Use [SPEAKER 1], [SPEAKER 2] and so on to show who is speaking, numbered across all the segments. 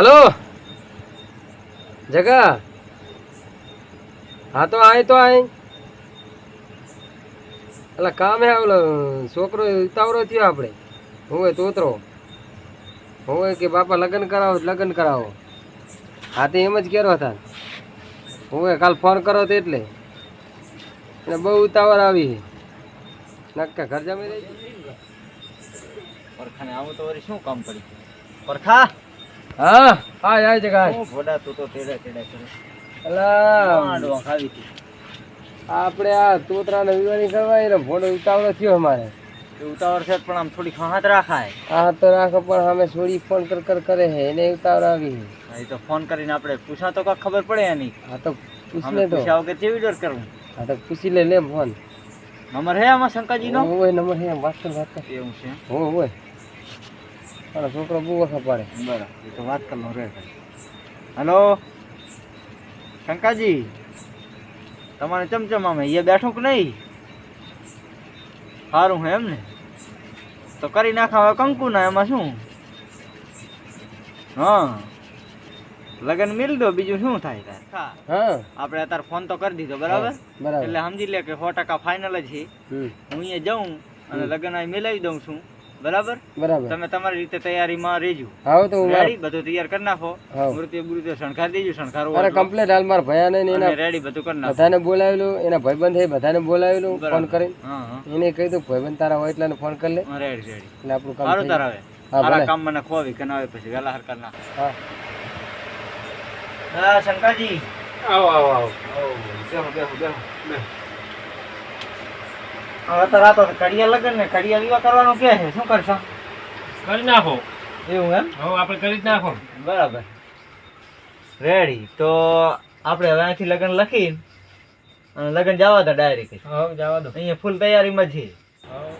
[SPEAKER 1] Hello? જગા? હા તો આય તો આય. એટલે કામ હે ઓલો છોકરો ઉતાવળો થયો આપણે હું તોતરો. હું કે બાપા લગ્ન કરાવો લગ્ન કરાવો. હા તો એમ જ કેરો હતા. હું કાલ ફોન કરો તો એટલે. અને બહુ ઉતાવળ આવી. નક્કા ઘર જમી રહી
[SPEAKER 2] તો શું કામ કરી પરખા?
[SPEAKER 1] હા હા જાય
[SPEAKER 2] હું ભોડા તું તો તેડા તેડા કરે.
[SPEAKER 1] અલા.
[SPEAKER 2] ખાવી
[SPEAKER 1] આપણે આ તોતરાને વિવાની કરવા ને ભોડો ઉતાવળો થયો અમારે.
[SPEAKER 2] ઉતાવળ છે પણ આમ થોડી ખાત રાખાય.
[SPEAKER 1] હા તો રાખો પણ અમે છોડી ફોન કર કર કરે હે એને ઉતાવળ આવી હે.
[SPEAKER 2] હા, એ તો ફોન કરીને આપણે પૂછા તો કાંઈ ખબર પડે એની.
[SPEAKER 1] આ તો પૂછ લે તો.
[SPEAKER 2] પૂછ્યા કે કેવી ડર કરવું?
[SPEAKER 1] આ તો પૂછી લે લે ફોન.
[SPEAKER 2] નંબર હે આમાં શંકાજીનો?
[SPEAKER 1] હોય નંબર હે વાત કર વાત કર.
[SPEAKER 2] એવું છે.
[SPEAKER 1] હો હોય મારો છોકરો બહુ વખત પડે.
[SPEAKER 2] બરાબર તો વાત કર લો રે હલો? શંકાજી તમારે ચમચમ અમે એ બેઠું કે નહીં? સારું હે એમ ને તો કરી નાખા હવે કંકુ ના એમાં શું? હા. લગન મિલ દો બીજું શું થાય તાર? હા. આપણે અત્યારે ફોન તો કરી દીધો બરાબર?
[SPEAKER 1] બરાબર.
[SPEAKER 2] એટલે સમજી લે કે સો ટકા ફાઇનલ જ છે. હું અહીંયા જાઉં અને લગન મિલાવી દઉં છું. બરાબર?
[SPEAKER 1] બરાબર.
[SPEAKER 2] તમે તમારી રીતે તૈયારીમાં રહેજો.
[SPEAKER 1] હા તો હું
[SPEAKER 2] રેડી બધું તૈયાર કરી નાખો. મૃત્યુ મૃત્યુ શણગાર દેજો શણગારવું
[SPEAKER 1] અરે કમ્પ્લેટ હાલ મારા ભયા ને એના
[SPEAKER 2] રેડી બધું કરી નાખો.
[SPEAKER 1] બધાને બોલાવેલું એના ભાઈબંધ હે બધાને બોલાવેલું ફોન
[SPEAKER 2] કરી
[SPEAKER 1] કરીને.
[SPEAKER 2] હા હા.
[SPEAKER 1] એને કહી દઉં ભાઈબંધ તારા હોય એટલે ફોન કરી લે.
[SPEAKER 2] રેડી રેડી
[SPEAKER 1] એટલે આપણું કામ
[SPEAKER 2] સારું તારા.
[SPEAKER 1] હા, ભલે.
[SPEAKER 2] કામ મને ખોવી કે ના આવે પછી વેલા હરકાર ના
[SPEAKER 1] હા.
[SPEAKER 2] હા શંકાજી
[SPEAKER 1] આવો આવો આવો.
[SPEAKER 2] બેહો બેહો બેહો. હવે તો રાતો કડિયા લગન ને કડિયા વિવાહ કરવાનું કે છે. શું કરશો?
[SPEAKER 3] કરી નાખો.
[SPEAKER 2] એવું એમ?
[SPEAKER 3] હવે આપણે કરી જ નાખો.
[SPEAKER 2] બરાબર. રેડી તો આપણે હવે અહીંથી લગ્ન લખીને અને લગન જવા દો ડાયરેક્ટ.
[SPEAKER 3] હવે જવા દો.
[SPEAKER 2] અહીંયા ફૂલ તૈયારીમાં છે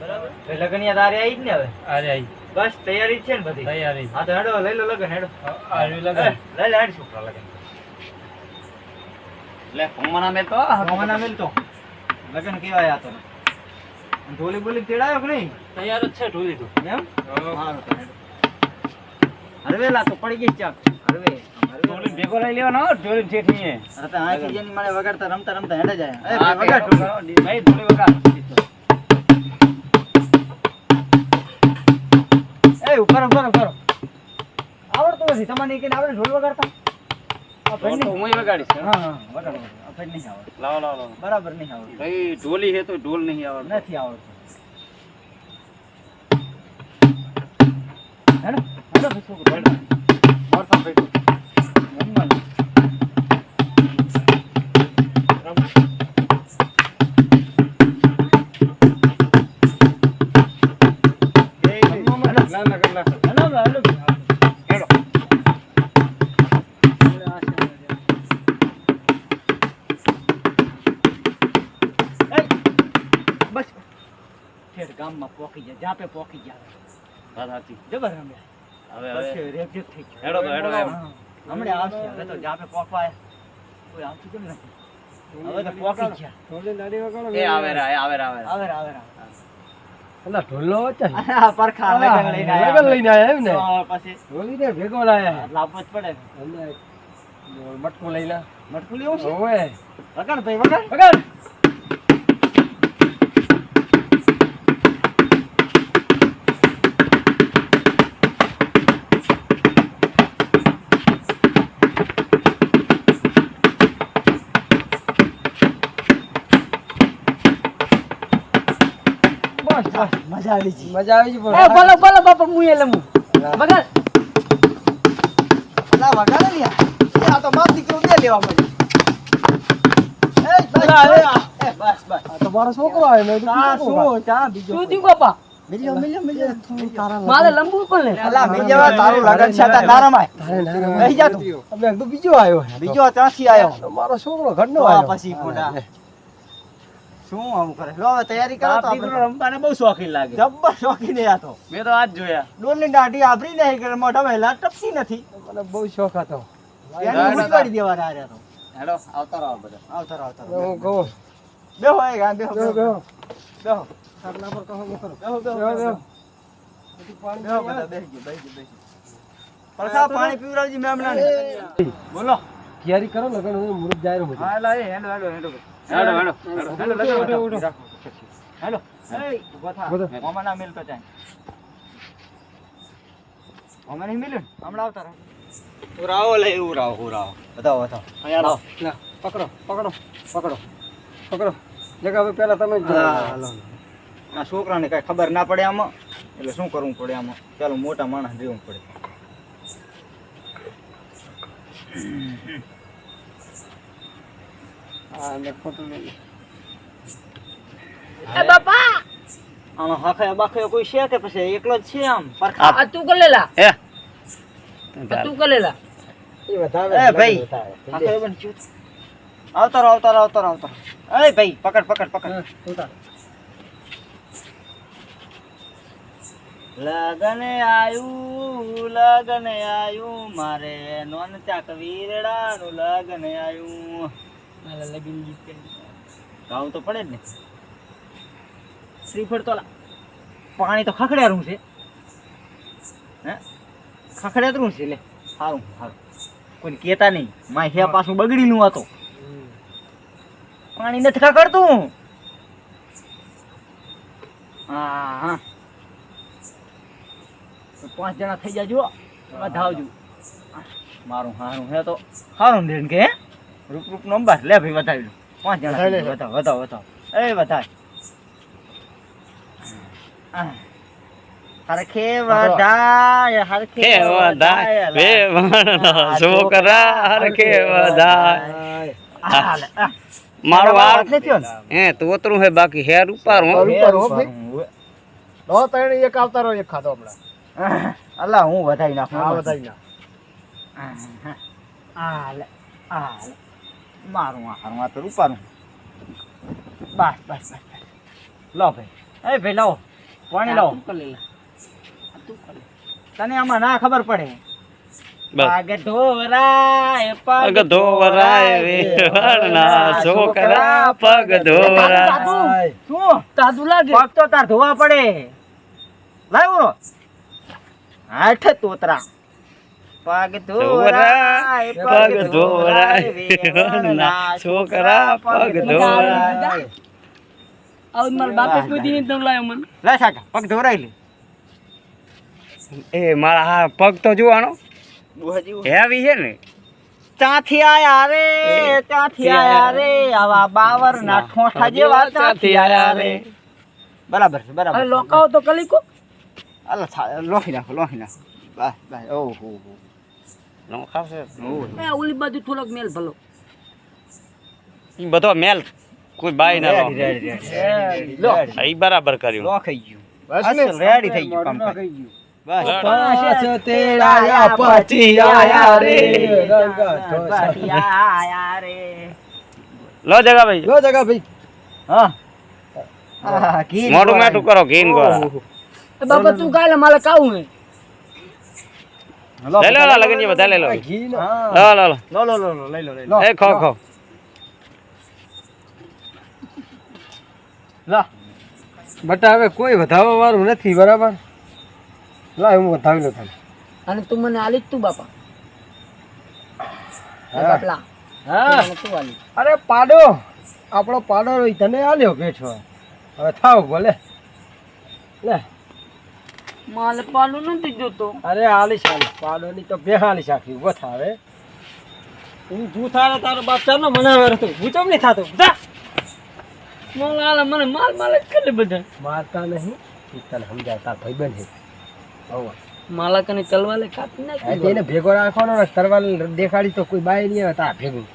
[SPEAKER 2] બરાબર? લગન યાદ આરે આવી જ ને હવે?
[SPEAKER 3] આઈ.
[SPEAKER 2] બસ તૈયારી છે ને બધી?
[SPEAKER 3] તૈયારી.
[SPEAKER 2] હા તો હેડો લઈ લો લગન હેડો.
[SPEAKER 3] આવી લગન.
[SPEAKER 2] લઈ લે હેડ છોકરા લગન. લે હોમાના મેલ તો. હોમાના મેલ તો. લગન કેવાય આ તો. ઢોલી બોલી તેડાયો કે નહીં?
[SPEAKER 3] તૈયાર જ છે ઢોલી તો.
[SPEAKER 2] એમ? સારું તો હરવેલા તો પડી ગઈ ચાક. હરવે
[SPEAKER 3] ઢોલી ભેગો લઈ લેવાનો ઢોલી ઠેઠ નહીં
[SPEAKER 2] અરે તો આખી જેની માળે વગાડતા રમતા રમતા હેડે જાય. એ વગાડ
[SPEAKER 3] ભેગો ભાઈ ઢોલી વગાડ.
[SPEAKER 2] એ ઉપર ઉપર ઉપર આવડતું નથી. તમારે કઈ આવડે ઢોલ વગાડતા?
[SPEAKER 3] હું વગાડીશ.
[SPEAKER 2] હા હા વગાડો. વગાડો. આ ભાઈ નહીં આવડે
[SPEAKER 3] લાવો લાવો લાવો.
[SPEAKER 2] બરાબર નહીં આવડતું.
[SPEAKER 3] ભાઈ ઢોલી હે તો ઢોલ નહીં આવડતો.
[SPEAKER 2] નથી આવડતું. હેડો હેડો ભાઈ છોકરો હેડો
[SPEAKER 3] વરસાદ ભાઈ
[SPEAKER 2] રમવાનું.
[SPEAKER 3] ના ના કરી
[SPEAKER 2] જાપે પોકી જાય
[SPEAKER 3] વાત સાચી.
[SPEAKER 2] જબર રમ્યા
[SPEAKER 3] હવે હવે.
[SPEAKER 2] રેપઝેપ થઈ ગયો.
[SPEAKER 3] હેડો તો, હેડો તો.
[SPEAKER 2] આવશે. હવે તો જાપે પોકવાય કોઈ આવતું કેમ નથી? હવે તો પોકી ગયા.
[SPEAKER 1] ઢોલી લાડી વગાડો
[SPEAKER 3] એ આવે રે આવે રે આવે રે.
[SPEAKER 2] આવે રે,
[SPEAKER 1] અલા ઢોલનો વચ્ચે
[SPEAKER 2] પરખા લગન લઈને આયા.
[SPEAKER 1] લગન લઈને આયા એમ ને?
[SPEAKER 2] પછી
[SPEAKER 1] ઢોલી ને ભેગો લાયા
[SPEAKER 2] જ પડે
[SPEAKER 1] મટકું લઈને.
[SPEAKER 2] મટકું લેવું છે? વગાડ ભાઈ વગાડ.
[SPEAKER 1] વગાડ.
[SPEAKER 2] મજા આવી છે
[SPEAKER 1] મજા આવી છે
[SPEAKER 2] બોલો બોલો બાપા હું એ લમું ના લ્યા. આ તો દીકરો બે લેવા બીજો
[SPEAKER 1] આવ્યો
[SPEAKER 2] બીજો ત્યાંથી આવ્યો.
[SPEAKER 1] મારો છોકરો
[SPEAKER 2] ઘર
[SPEAKER 1] નો
[SPEAKER 2] પછી. શું આમ કરે? લો હવે તૈયારી કરો તો આપણે
[SPEAKER 3] રમવાને બહુ શોખીન લાગે.
[SPEAKER 2] જબ્બર શોખીન એ તો.
[SPEAKER 3] મેં તો આજ જોયા.
[SPEAKER 2] ડોલની દાઢી આભરી નહીં કે મોઢા વહેલા ટપસી નથી.
[SPEAKER 1] મને બહુ શોખ હતો.
[SPEAKER 2] એને ઉડી દેવાના આ રહ્યા તો.
[SPEAKER 3] હેડો આવતા રહો બધા.
[SPEAKER 2] આવતા રહો, આવતા રહો.
[SPEAKER 1] ગો
[SPEAKER 2] બેહો. એ ગામ બેહો
[SPEAKER 1] બેહો,
[SPEAKER 2] બેહો
[SPEAKER 1] બેહો.
[SPEAKER 2] બેહો.
[SPEAKER 1] પર કહો, હું કરું.
[SPEAKER 2] બેહો બેહો
[SPEAKER 1] બેહો,
[SPEAKER 2] બેહો.
[SPEAKER 1] બેહો. બધું પાણી
[SPEAKER 2] બેહો
[SPEAKER 1] પીએ.
[SPEAKER 2] બધા બેસી બેસી બેસી પાણી પીવડાવજી મેમ બોલો.
[SPEAKER 1] તૈયારી કરો લગન હોય મુહૂર્ત જાય
[SPEAKER 2] હા લા hello hello hello.
[SPEAKER 3] Hello, hello.
[SPEAKER 2] Hello. Hello hello hello એ ઊભા થા
[SPEAKER 1] ઊભો થા.
[SPEAKER 2] મામા ના મિલ કચાય મામા નહીં મિલ્યું ને? હમણાં આવતા રહો. ઉરાવો લે ઉરાવો ઉરાવો. બતાવો બતાવો. અહીંયા આવો
[SPEAKER 1] લા, પકડો પકડો પકડો પકડો. જગા હવે પહેલા તમે.
[SPEAKER 2] આ છોકરાને કઈ ખબર ના પડે આમાં. એટલે શું કરવું પડે આમાં? ચાલો મોટા માણસ દેવું પડે.
[SPEAKER 1] આ ખોટું
[SPEAKER 4] એ બાપા!
[SPEAKER 2] આમાં હાખે બાખે કોઈ છે કે પછી એકલો જ છે આમ? પરખા.
[SPEAKER 4] આ તું કલેલા?
[SPEAKER 3] હે?
[SPEAKER 4] તું કલેલા?
[SPEAKER 1] એ વધારે
[SPEAKER 2] એ ભાઈ.
[SPEAKER 1] લગન વધારે.
[SPEAKER 2] હાખે બન ચૂત આવતારો આવતારો આવતારો આવતારો. એ ભાઈ પકડ પકડ પકડ. લગન આયું લગન આયું મારે નોન ચાક વીરડાનું લગન આયું.
[SPEAKER 4] લગીન
[SPEAKER 2] તો પડે જ ને. શ્રીફળ તો પાણી તો ખખડ્યારું છે. હે? ખખડ્યાતરું છે લે. સારું સારું કોઈ કહેતા નહીં. માય હે પાછું બગડીનું હતો પાણી નથી ખખડતું. હા હા પાંચ જણા થઈ જાજો ધાવજો. મારું હારું હે તો. હારું દેન કે, હે? રૂપ રૂપ નંબર લે ભાઈ વધાવી લો. પાંચ જણા થઈ જાઓ. વધાવ વધાવ વધાવ. એ વધાય હરખે વધાય હરખે
[SPEAKER 3] કે વધાય. વે વણનો છોકરા હરખે વધાય.
[SPEAKER 2] હાલ, આ.
[SPEAKER 3] મારો
[SPEAKER 2] વાત
[SPEAKER 3] આ
[SPEAKER 2] નથી થયો ને?
[SPEAKER 3] હે તોતરું હે બાકી હેર ઉપર હું.
[SPEAKER 1] ઉપર, ઉપર, હો ભાઈ.
[SPEAKER 2] હું-
[SPEAKER 1] નો ત્રણ એક આવતારો એક ખાધો હમણાં.
[SPEAKER 2] અલા હું વધાઈ નાખું.
[SPEAKER 1] આ વધારી નાખ.
[SPEAKER 2] હાલ, હાલ. મારું આ હારું આ તો રૂપારું બસ બસ. લો ભાઈ. એ ભાઈ લાવો પાણી લાવો તને આમાં ના ખબર પડે. પગ
[SPEAKER 3] પગ ધોવરાય છોકરા પગ ધોવરાય
[SPEAKER 2] શું?
[SPEAKER 4] તાતું લાગે.
[SPEAKER 2] પગ તો તાર ધોવા પડે. લાવ્યો? હાથ તોતરા. પગ ધોરાય
[SPEAKER 3] પગ ધોરાય છોકરા પગ ધોરાય
[SPEAKER 4] આવું મારા બાપે કોઈ દી નહીં લાવ્યો મને.
[SPEAKER 2] લે સાકા પગ ધોરાય લે.
[SPEAKER 3] એ મારા હા પગ તો જોવાનો હેવી છે ને.
[SPEAKER 2] ચાથી આયા રે ચાથી આયા રે આવા બાવર ના ઠોઠા જેવા ચાથી આયા રે. બરાબર છે બરાબર
[SPEAKER 4] લોકાઓ તો કલીકો
[SPEAKER 2] અલા લોહી નાખો લોહી નાખો. બસ બસ ઓહો. હો
[SPEAKER 3] નો ખાવશે
[SPEAKER 4] એ ઓલી બાજુ થોડોક મેલ ભલો.
[SPEAKER 3] ઈ બધો મેલ કોઈ બાય ના લો. ઈ બરાબર કર્યું.
[SPEAKER 2] લો ખાઈ ગયું.
[SPEAKER 1] બસ
[SPEAKER 2] રેડી થઈ ગયું કામ
[SPEAKER 1] મોઢું ગયું.
[SPEAKER 2] બસ.
[SPEAKER 1] પાંચ તેરાયા પછી આયા રે.
[SPEAKER 2] પછી આયા રે.
[SPEAKER 3] લો જગા ભાઈ.
[SPEAKER 1] લો જગા ભાઈ.
[SPEAKER 2] હા. મોટું.
[SPEAKER 3] મેઠું કરો ઘીન
[SPEAKER 4] કરો. બાપા તું કાલે મારે કાવું હે?
[SPEAKER 3] લઈ લો લો લગન બધા લઈ લો.
[SPEAKER 1] ઘી
[SPEAKER 3] લો. લો લો
[SPEAKER 2] લો. લો લો લો લઈ લો લઈ લો.
[SPEAKER 3] એ ખો ખો
[SPEAKER 2] લા.
[SPEAKER 1] બટા હવે કોઈ વધાવવા વાળું નથી બરાબર? લા હું વધાવી લો તને.
[SPEAKER 4] અને તું મને આલી તું બાપા.
[SPEAKER 1] હા.
[SPEAKER 4] બાપલા.
[SPEAKER 1] હા.
[SPEAKER 4] તું આલી?
[SPEAKER 1] અરે પાડો. આપણો પાડો ઈ તને આલ્યો બેઠો હવે થાવ ભલે. લે.
[SPEAKER 4] માલે પાલું નથી જોતો.
[SPEAKER 1] અરે આલી શાલી પાલોની તો બેહાલી શાખી ઊભો થાવે હું તું થારે તારો બાપ ચાલો મનાવે રહેતો. હું ચમ નહીં થાતો? જા.
[SPEAKER 4] માલ આલે મને માલ માલ જ કરે બધા?
[SPEAKER 1] મારતા નહીં. તને સમજાવતા ભાઈબંધ હે હવે
[SPEAKER 4] માલા કને તલવાલે કાપી નાખી
[SPEAKER 1] એને ભેગો રાખવાનો ને તરવાલ દેખાડી તો કોઈ બાય નહીં આવે તાર ભેગું.